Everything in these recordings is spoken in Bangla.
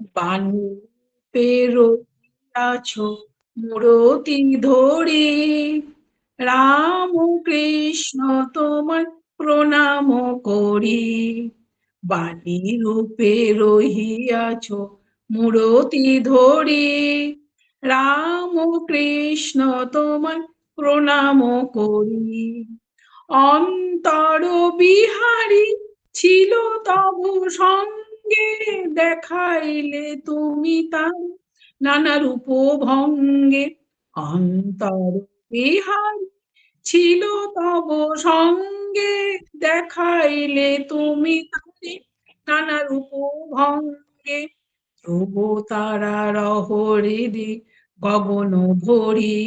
বানু পেরোয়াছ মূরতি ধরি, রাম কৃষ্ণ, তোমার প্রণাম করি। বাণী রূপে রহিয়াছ মূরতি ধরি, রাম কৃষ্ণ, তোমার প্রণাম করি। অন্তর বিহারী ছিল তব সঙ্গে দেখাইলে তুমি তার নানা রূপ ভঙ্গে। অন্তর বিহারী ছিল তব সঙ্গে, দেখাইলে তুমি তারে নানা রূপ ভঙ্গে। ধ্রুব তারা রহরিদি গগন ভরি।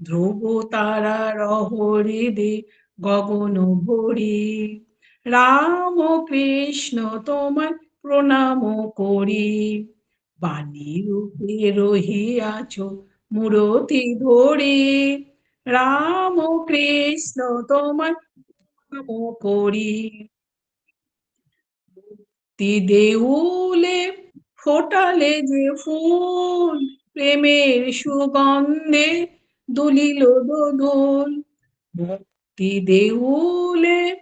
ধ্রুব তারা রহরিদি গগন ভরি। রাম কৃষ্ণ তোমার প্রণাম করি। বাণী রূপে রহিয়াছ মূরতি ধরি। রাম কৃষ্ণ তোমার প্রণাম করি। দেউলে ফোটালে যে ফুল, প্রেমের সুগন্ধে দুলিল দোদুল। ভক্তি দেউলে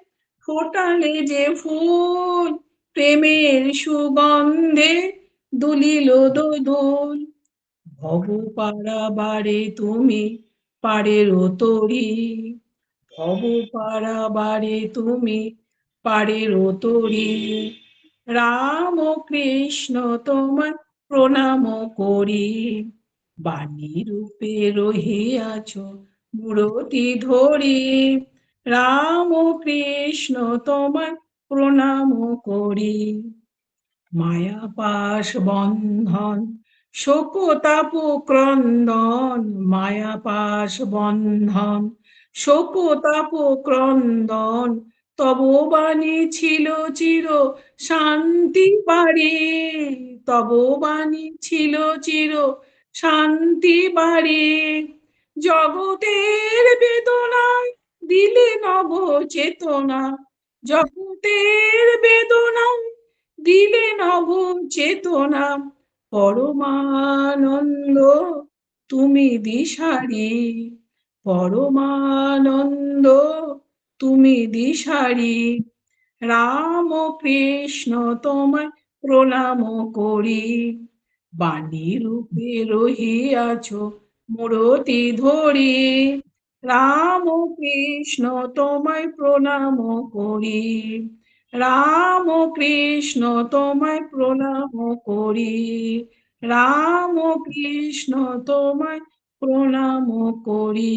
ফোটালে যে ফুল প্রেমের সুগন্ধে দুলিল দোদুল। ভব পাড়া বাড়ে তুমি, পাড়ের তরি। ভব পাড়া বাড়ে তুমি, পাড়ের তরি। রাম কৃষ্ণ তোমার প্রণাম করি। বাণী রূপে রহিয়াছ মূরতি ধরি। রাম কৃষ্ণ তোমার প্রণাম করি মায়া পাশ বন্ধন শোকতাপ ক্রন্দন, মায়া পাশ বন্ধন শোকতাপ ক্রন্দন, তব বাণী ছিল চির শান্তি বাড়ি। তব বাণী ছিল চির শান্তি বাড়ি। জগতের বেদনায় দিলে নব চেতনা জগতের বেদনা দিলে নব চেতনা। পরমানন্দ, তুমি দিশারি। পরমানন্দ, তুমি দিশারি। রাম কৃষ্ণ তোমায় প্রণাম করি। বাণী রূপে রহিয়াছ, মূরতি ধরি। রাম কৃষ্ণ তোমায় প্রণাম করি। রাম কৃষ্ণ তোমায় প্রণাম করি। রাম কৃষ্ণ তোমায় প্রণাম করি।